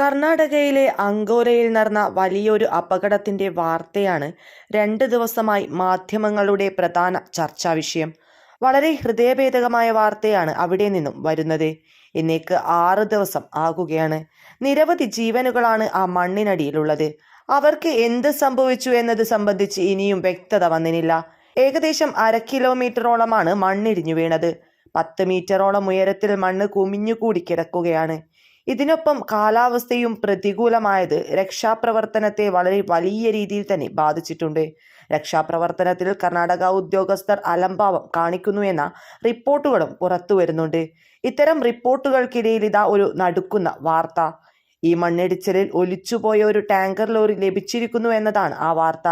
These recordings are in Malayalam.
കർണാടകയിലെ അങ്കോലയിൽ നടന്ന വലിയൊരു അപകടത്തിന്റെ വാർത്തയാണ് രണ്ട് ദിവസമായി മാധ്യമങ്ങളുടെ പ്രധാന ചർച്ചാ വിഷയം. വളരെ ഹൃദയഭേദകമായ വാർത്തയാണ് അവിടെ നിന്നും വരുന്നത്. ഇന്നേക്ക് ആറ് ദിവസം ആകുകയാണ്. നിരവധി ജീവനുകളാണ് ആ മണ്ണിനടിയിലുള്ളത്. അവർക്ക് എന്ത് സംഭവിച്ചു എന്നത് സംബന്ധിച്ച് ഇനിയും വ്യക്തത വന്നിനില്ല. ഏകദേശം അര കിലോമീറ്ററോളമാണ് മണ്ണിടിഞ്ഞു വീണത്. പത്ത് മീറ്ററോളം ഉയരത്തിൽ മണ്ണ് കുമിഞ്ഞുകൂടി കിടക്കുകയാണ്. ഇതിനൊപ്പം കാലാവസ്ഥയും പ്രതികൂലമായത് രക്ഷാപ്രവർത്തനത്തെ വളരെ വലിയ രീതിയിൽ തന്നെ ബാധിച്ചിട്ടുണ്ട്. രക്ഷാപ്രവർത്തനത്തിൽ കർണാടക ഉദ്യോഗസ്ഥർ അലംഭാവം കാണിക്കുന്നു എന്ന റിപ്പോർട്ടുകളും പുറത്തു വരുന്നുണ്ട്. ഇത്തരം റിപ്പോർട്ടുകൾക്കിടയിൽ ഇതാ ഒരു നടുക്കുന്ന വാർത്ത. ഈ മണ്ണിടിച്ചിലിൽ ഒലിച്ചുപോയ ഒരു ടാങ്കർ ലോറി ലഭിച്ചിരിക്കുന്നു എന്നതാണ് ആ വാർത്ത.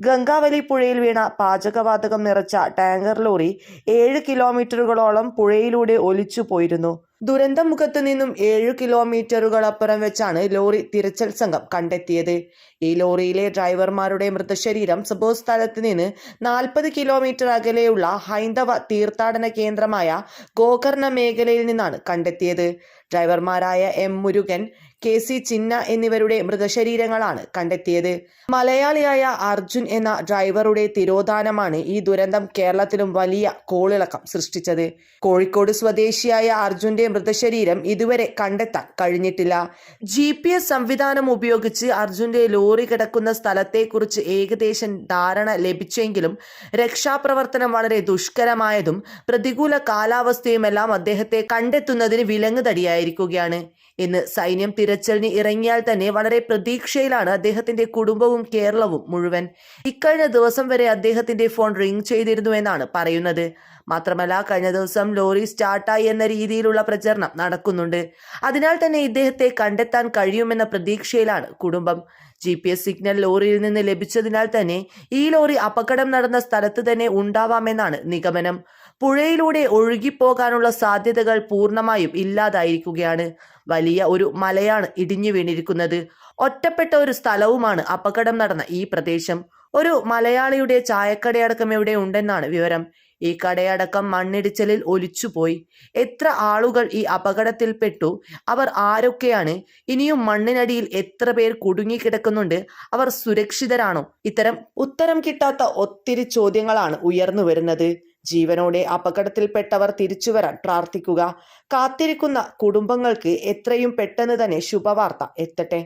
ഗംഗാവലി പുഴയിൽ വീണ പാചകവാതകം നിറച്ച ടാങ്കർ ലോറി ഏഴ് കിലോമീറ്ററുകളോളം പുഴയിലൂടെ ഒലിച്ചു പോയിരുന്നു ദുരന്ത മുഖത്ത് നിന്നും ഏഴ് കിലോമീറ്ററുകൾ അപ്പുറം വെച്ചാണ് ലോറി തിരച്ചിൽ സംഘം കണ്ടെത്തിയത്. ഈ ലോറിയിലെ ഡ്രൈവർമാരുടെ മൃതശരീരം സംഭവ സ്ഥലത്ത് നിന്ന് നാൽപ്പത് കിലോമീറ്റർ അകലെയുള്ള ഹൈന്ദവ തീർത്ഥാടന കേന്ദ്രമായ ഗോകർണ മേഖലയിൽ നിന്നാണ് കണ്ടെത്തിയത്. ഡ്രൈവർമാരായ M Murugan K C Chinna എന്നിവരുടെ മൃതശരീരങ്ങളാണ് കണ്ടെത്തിയത്. മലയാളിയായ അർജുൻ എന്ന ഡ്രൈവറുടെ തിരോധാനമാണ് ഈ ദുരന്തം കേരളത്തിലും വലിയ കോളിളക്കം സൃഷ്ടിച്ചത്. കോഴിക്കോട് സ്വദേശിയായ അർജുന്റെ മൃതശരീരം ഇതുവരെ കണ്ടെത്താൻ കഴിഞ്ഞിട്ടില്ല. ജി പി എസ് സംവിധാനം ഉപയോഗിച്ച് അർജുന്റെ ലോറി കിടക്കുന്ന സ്ഥലത്തെക്കുറിച്ച് ഏകദേശം ധാരണ ലഭിച്ചെങ്കിലും രക്ഷാപ്രവർത്തനം വളരെ ദുഷ്കരമായതും പ്രതികൂല കാലാവസ്ഥയുമെല്ലാം അദ്ദേഹത്തെ കണ്ടെത്തുന്നതിന് വിലങ്ങുതടിയായിരിക്കുകയാണ്. ഇന്ന് സൈന്യം തിരച്ചിലിന് ഇറങ്ങിയാൽ തന്നെ വളരെ പ്രതീക്ഷയിലാണ് അദ്ദേഹത്തിന്റെ കുടുംബവും കേരളവും മുഴുവൻ. ഇക്കഴിഞ്ഞ ദിവസം വരെ അദ്ദേഹത്തിന്റെ ഫോൺ റിംഗ് ചെയ്തിരുന്നു എന്നാണ് പറയുന്നത്. മാത്രമല്ല കഴിഞ്ഞ ദിവസം ലോറി സ്റ്റാർട്ടായി എന്ന രീതിയിലുള്ള പ്രചരണം നടക്കുന്നുണ്ട്. അതിനാൽ തന്നെ ഇദ്ദേഹത്തെ കണ്ടെത്താൻ കഴിയുമെന്ന പ്രതീക്ഷയിലാണ് കുടുംബം. ജി പി എസ് സിഗ്നൽ ലോറിയിൽ നിന്ന് ലഭിച്ചതിനാൽ തന്നെ ഈ ലോറി അപകടം നടന്ന സ്ഥലത്ത് തന്നെ ഉണ്ടാവാമെന്നാണ് നിഗമനം. പുഴയിലൂടെ ഒഴുകിപ്പോകാനുള്ള സാധ്യതകൾ പൂർണമായും ഇല്ലാതായിരിക്കുകയാണ്. വലിയ ഒരു മലയാണ് ഇടിഞ്ഞു വീണിരിക്കുന്നത്. ഒറ്റപ്പെട്ട ഒരു സ്ഥലവുമാണ് അപകടം നടന്ന ഈ പ്രദേശം. ഒരു മലയാളിയുടെ ചായക്കടയടക്കം ഇവിടെ ഉണ്ടെന്നാണ് വിവരം. ഈ കടയടക്കം മണ്ണിടിച്ചലിൽ ഒലിച്ചുപോയി. എത്ര ആളുകൾ ഈ അപകടത്തിൽപ്പെട്ടു? അവർ ആരൊക്കെയാണ്? ഇനിയും മണ്ണിനടിയിൽ എത്ര പേർ കുടുങ്ങിക്കിടക്കുന്നുണ്ട്? അവർ സുരക്ഷിതരാണോ? ഇത്തരം ഉത്തരം കിട്ടാത്ത ഒത്തിരി ചോദ്യങ്ങളാണ് ഉയർന്നു വരുന്നത്. ജീവനോടെ അപകടത്തിൽപ്പെട്ടവർ തിരിച്ചുവരാൻ പ്രാർത്ഥിക്കുക. കാത്തിരിക്കുന്ന കുടുംബങ്ങൾക്ക് എത്രയും പെട്ടെന്ന് തന്നെ ശുഭവാർത്ത എത്തട്ടെ.